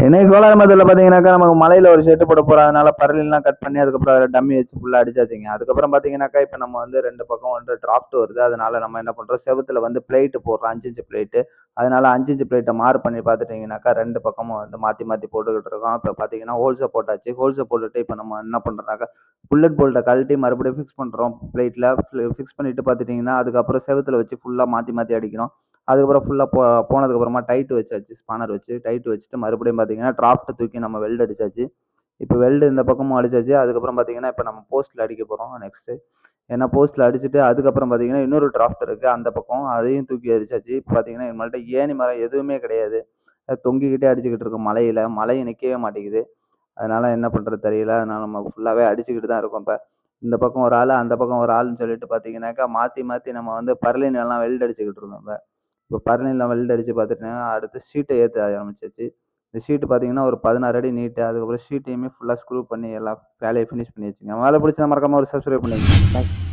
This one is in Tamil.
இன்னைக்கு கோலார் மதுரில் பார்த்தீங்கன்னாக்கா நமக்கு மலையில் ஒரு ஷெட்டு போட போகிறோம் அதனால பரலிலாம் கட் பண்ணி அதுக்கப்புறம் அதில் டம்மி வச்சு ஃபுல்லாக அடிச்சாச்சிங்க. அதுக்கப்புறம் பார்த்தீங்கன்னாக்கா இப்போ நம்ம வந்து ரெண்டு பக்கம் வந்து டிராஃப்ட் வருது. அதனால நம்ம என்ன பண்ணுறோம் செவுத்துல வந்து பிளேட்டு போடுறோம் அஞ்சு இன்ச்சு பிளேட்டு அதனால அஞ்சு இன்ச்சு பிளேட்டை மார்க் பண்ணி பார்த்துட்டிங்கனாக்கா ரெண்டு பக்கமும் வந்து மாற்றி மாற்றி போட்டுக்கிட்டு இருக்கோம். இப்போ பார்த்தீங்கன்னா ஹோல்ஸை போட்டாச்சு. ஹோல்ஸை போட்டுட்டு இப்போ நம்ம என்ன பண்ணுறோம்னாக்கா புல்லட் போல்ட்டை கழட்டி மறுபடியும் ஃபிக்ஸ் பண்ணுறோம் பிளேட்டில் ஃபிக்ஸ் பண்ணிட்டு பார்த்துட்டிங்கன்னா அதுக்கப்புறம் செவுத்துல வச்சு ஃபுல்லாக மாற்றி மாற்றி அடிக்கிறோம். அதுக்கப்புறம் ஃபுல்லாக போ போனதுக்கப்புறமா டைட் வச்சாச்சு ஸ்பானர் வச்சு டைட் வச்சுட்டு மறுபடியும் பார்த்தீங்கன்னா ட்ராஃப்ட்டை தூக்கி நம்ம வெல்டு அடிச்சாச்சு. இப்போ வெல்டு இந்த பக்கமும் அடிச்சாச்சு அதுக்கப்புறம் பார்த்தீங்கன்னா இப்போ நம்ம போஸ்ட்டில் அடிக்க போகிறோம் நெக்ஸ்ட்டு ஏன்னா போஸ்ட்டில் அடிச்சுட்டு அதுக்கப்புறம் பார்த்தீங்கன்னா இன்னொரு டிராஃப்ட் இருக்குது அந்த பக்கம் அதையும் தூக்கி அடிச்சாச்சு இப்போ பார்த்தீங்கன்னா நம்மள்ட்ட ஏணி மரம் எதுவுமே கிடையாது. தொங்கிக்கிட்டே அடிச்சுக்கிட்டு இருக்கோம் மலையில் மழையை நிற்கவே மாட்டேங்குது. அதனால் என்ன பண்ணுறது தெரியல. அதனால் நம்ம ஃபுல்லாகவே அடிச்சுக்கிட்டு தான் இருக்கோம் இப்போ. இந்த பக்கம் ஒரு ஆள் அந்த பக்கம் ஒரு ஆள்னு சொல்லிட்டு பார்த்தீங்கன்னாக்கா மாற்றி மாற்றி நம்ம வந்து பரலின் எல்லாம் வெல்டு அடிச்சுக்கிட்டு இருக்கோம் இப்போ. இப்போ பரணியில் வெல்டு அடித்து பார்த்துட்டேன் அடுத்து ஷீட்டை ஏற்ற ஆரம்பிச்சிச்சு. இந்த ஷீட்டு பார்த்தீங்கன்னா ஒரு பதினாறு அடி நீட்டு. அதுக்கப்புறம் ஷீட்டையுமே ஃபுல்லாக ஸ்க்ரூ பண்ணி எல்லாம் வேலையை ஃபினிஷ் பண்ணி வச்சுங்க. வேலை பிடிச்சா மறக்காமல் ஒரு சப்ஸ்கிரைப் பண்ணி தேங்க்ஸ்